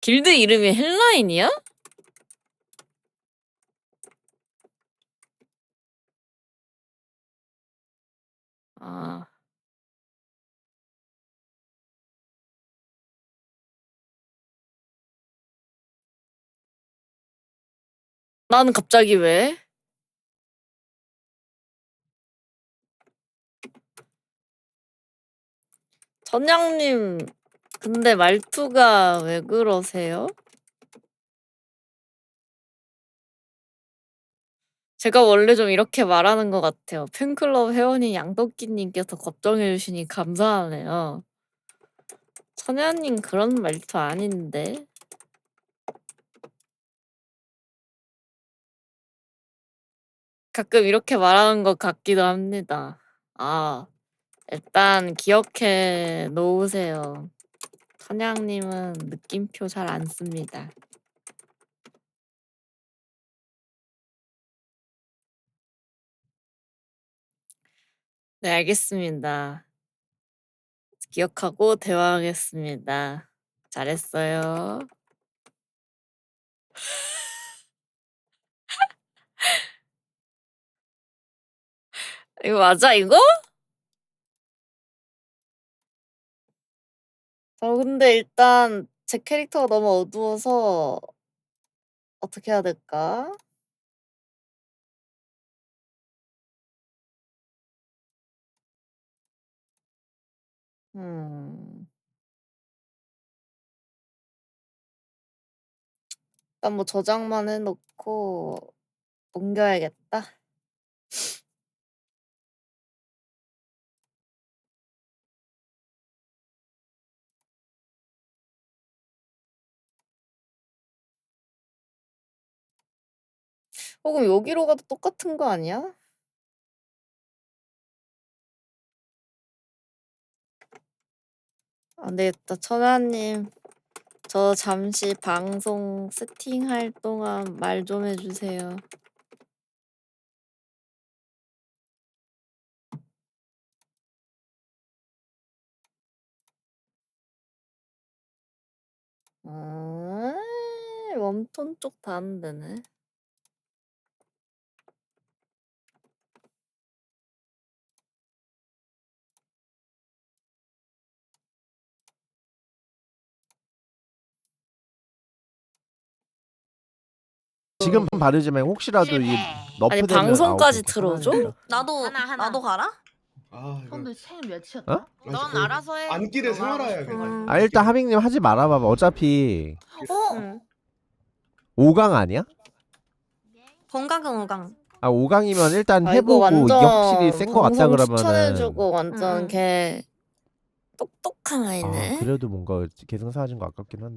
길드 이름이 헬라인이야? 아. 나는 갑자기 왜? 전양님, 근데 말투가 왜 그러세요? 제가 원래 좀 이렇게 말하는 것 같아요. 팬클럽 회원인 양도끼님께서 걱정해 주시니 감사하네요. 천연님 그런 말투 아닌데. 가끔 이렇게 말하는 것 같기도 합니다. 아, 일단 기억해 놓으세요. 천양님은 느낌표 잘 안 씁니다. 네, 알겠습니다. 기억하고 대화하겠습니다. 잘했어요. 이거 맞아, 이거? 저 근데 일단 제 캐릭터가 너무 어두워서 어떻게 해야 될까? 음. 일단 뭐 저장만 해 놓고 옮겨야겠다. 어, 그럼 여기로 가도 똑같은 거 아니야? 안 되겠다. 천하님, 저 잠시 방송 세팅할 동안 말 좀 해주세요. 아, 웜톤 쪽 다 안 되네. 지금 바르지만 혹시라도 이 너프되면 방송까지 아웃 틀어줘? 상황이라. 나도 하나, 하나. 나도 가라? 아 이거 근데 생 몇이었다? 어? 넌 알아서 해. 안길에 생활해야. 음. 아 일단 하밍님 하지 말아봐봐 어차피 어? 응. 5강 아니야? 건강은 오강. 아 5강이면 일단 아, 이거 해보고 이게 확실히 센 거 같다 방송 그러면은 추천해주고 완전 응, 응. 걔 똑똑한 아이네. 아, 그래도 뭔가 계승사하진 거 아깝긴 한데